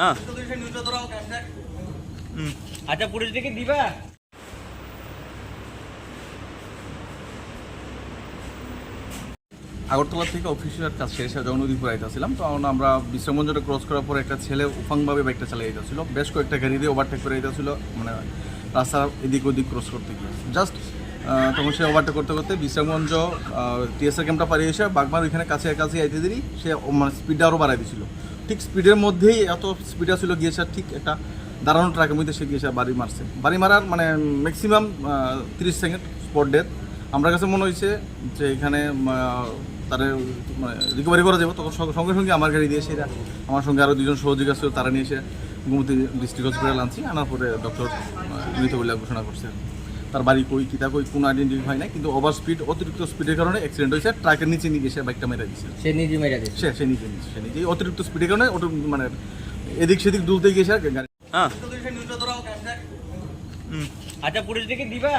হ্যাঁ। আচ্ছা পুলিশ দিকে দিবা? আগরতলা থেকে অফিসের কাজ শেষে যখন নদীপুর আইতেছিলাম তখন আমরা বিশ্রামঞ্জটা ক্রস করার পর একটা ছেলে উফাংভাবে বাইকটা চালিয়ে যেতেছিল বেশ কয়েকটা গাড়ি দিয়ে ওভারটেক করে যেতেছিল মানে রাস্তার এদিক ওদিক ক্রস করতে গিয়ে। জাস্ট তখন সে ওভারটেক করতে করতে বিশ্রামগঞ্জ টিএসআর ক্যাম্পটা পাড়িয়ে এসে বাগমার ওইখানে কাছে কাছে আইতে দিই সে মানে স্পিডটা আরও বাড়াই দিছিল। ঠিক স্পিডের মধ্যেই এত স্পিডে ছিল গিয়েছে ঠিক একটা দাঁড়ানো ট্রাকের মধ্যে সে গিয়েছে বাড়ি মারছে। বাড়ি মারার মানে ম্যাক্সিমাম তিরিশ সেকেন্ড স্পট ডেথ আমার কাছে মনে হয়েছে যে এখানে তারা রিকভারি করা যাবে। তখন সঙ্গে সঙ্গে আমার গাড়ি দিয়ে সেটা আমার সঙ্গে আরও দুজন সহযোগী আসছিল তারা নিয়ে এসে গুমতি ডিস্ট্রিক্ট হসপিটাল আনছি। আনার পরে ডক্টর মৃত বলে ঘোষণা করছে। তার বাড়ি কই কিতা কই কোনো আইডেন্টিফাই না কিন্তু ওভার স্পিড অতিরিক্ত স্পিডের কারণে অ্যাক্সিডেন্ট হয়েছে ট্রাকের নিচে নিয়ে গেছে বাইকটা মেরে দিয়েছে সে নিজে মেরে দিয়েছে সে সে নিজে নিচ্ছে সে নিজে। অতিরিক্ত স্পিডের কারণে ওটা মানে এদিক সেদিক দুলতে গিয়েছে আর গাড়ি হ্যাঁ। আচ্ছা পুলিশ দিকে দিবা?